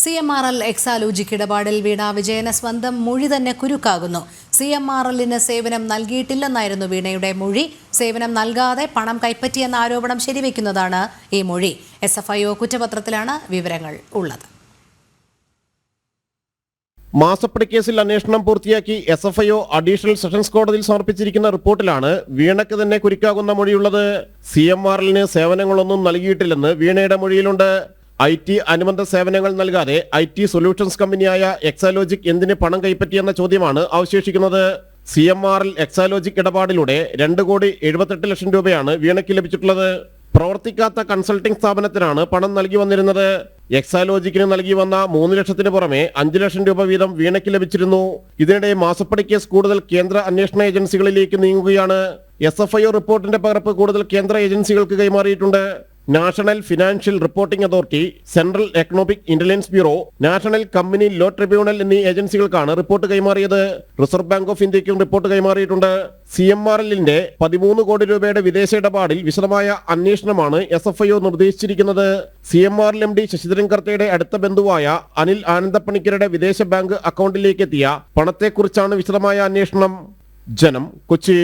C M R L Exalogic ഇടപാടിൽ വീണ വിജയന് സ്വന്തം മൊഴി തന്നെ കുരുക്കാകുന്നു. സി എം ആർ എല്ലിന് സേവനം നൽകിയിട്ടില്ലെന്നായിരുന്നു വീണയുടെ മൊഴി. സേവനം നൽകാതെ പണം കൈപ്പറ്റിയെന്ന ആരോപണം ശരിവെക്കുന്നതാണ് ഈ മൊഴി. എസ് എഫ് ഐ ഒ കുറ്റപത്രത്തിലാണ് വിവരങ്ങൾ ഉള്ളത്. മാസപ്പടിക്കേസിൽ അന്വേഷണം പൂർത്തിയാക്കി S F I O additional sessions കോടതിയിൽ സമർപ്പിച്ചിരിക്കുന്ന റിപ്പോർട്ടിലാണ് വീണയ്ക്ക് തന്നെ കുരുക്കാകുന്ന മൊഴിയുള്ളത്. സി എം ആർ എല്ലിന് സേവനങ്ങളൊന്നും നൽകിയിട്ടില്ലെന്ന് വീണയുടെ മൊഴിയിലുണ്ട്. ഐ ടി അനുബന്ധ സേവനങ്ങൾ നൽകാതെ ഐ ടി സൊല്യൂഷൻസ് കമ്പനിയായ എക്സാലോജിക് എന്തിന് പണം കൈപ്പറ്റിയെന്ന ചോദ്യമാണ് അവശേഷിക്കുന്നത്. സി എം ആറിൽ എക്സാലോജിക് ഇടപാടിലൂടെ രണ്ട് കോടി എഴുപത്തെട്ട് ലക്ഷം രൂപയാണ് വീണയ്ക്ക് ലഭിച്ചിട്ടുള്ളത്. പ്രവർത്തിക്കാത്ത കൺസൾട്ടിംഗ് സ്ഥാപനത്തിനാണ് പണം നൽകി വന്നിരുന്നത്. എക്സാലോജിക്കിന് നൽകി വന്ന മൂന്ന് ലക്ഷത്തിന് പുറമെ അഞ്ചു ലക്ഷം രൂപ വീതം വീണയ്ക്ക് ലഭിച്ചിരുന്നു. ഇതിനിടെ മാസപ്പടി കേസ് കൂടുതൽ കേന്ദ്ര അന്വേഷണ ഏജൻസികളിലേക്ക് നീങ്ങുകയാണ്. എസ് റിപ്പോർട്ടിന്റെ പകർപ്പ് കൂടുതൽ കേന്ദ്ര ഏജൻസികൾക്ക് കൈമാറിയിട്ടുണ്ട്. National financial reporting authority central economic intelligence bureau national company law tribunal എന്നീ ഏജൻസികൾക്കാണ് റിപ്പോർട്ട് കൈമാറിയത്. റിസർവ് ബാങ്ക് ഓഫ് ഇന്ത്യക്കും റിപ്പോർട്ട് കൈമാറിയിട്ടുണ്ട്. സി എം ആർ എല്ലിന്റെ പതിമൂന്ന് കോടി രൂപയുടെ വിദേശ ഇടപാടിൽ വിശദമായ അന്വേഷണമാണ് S F I O നിർദ്ദേശിച്ചിരിക്കുന്നത്. C M R L M D Sasidharan കർത്തയുടെ അടുത്ത ബന്ധുവായ അനിൽ ആനന്ദപ്പണിക്കരുടെ വിദേശ ബാങ്ക് അക്കൗണ്ടിലേക്ക് എത്തിയ പണത്തെക്കുറിച്ചാണ് വിശദമായ അന്വേഷണം. ജനം കൊച്ചി.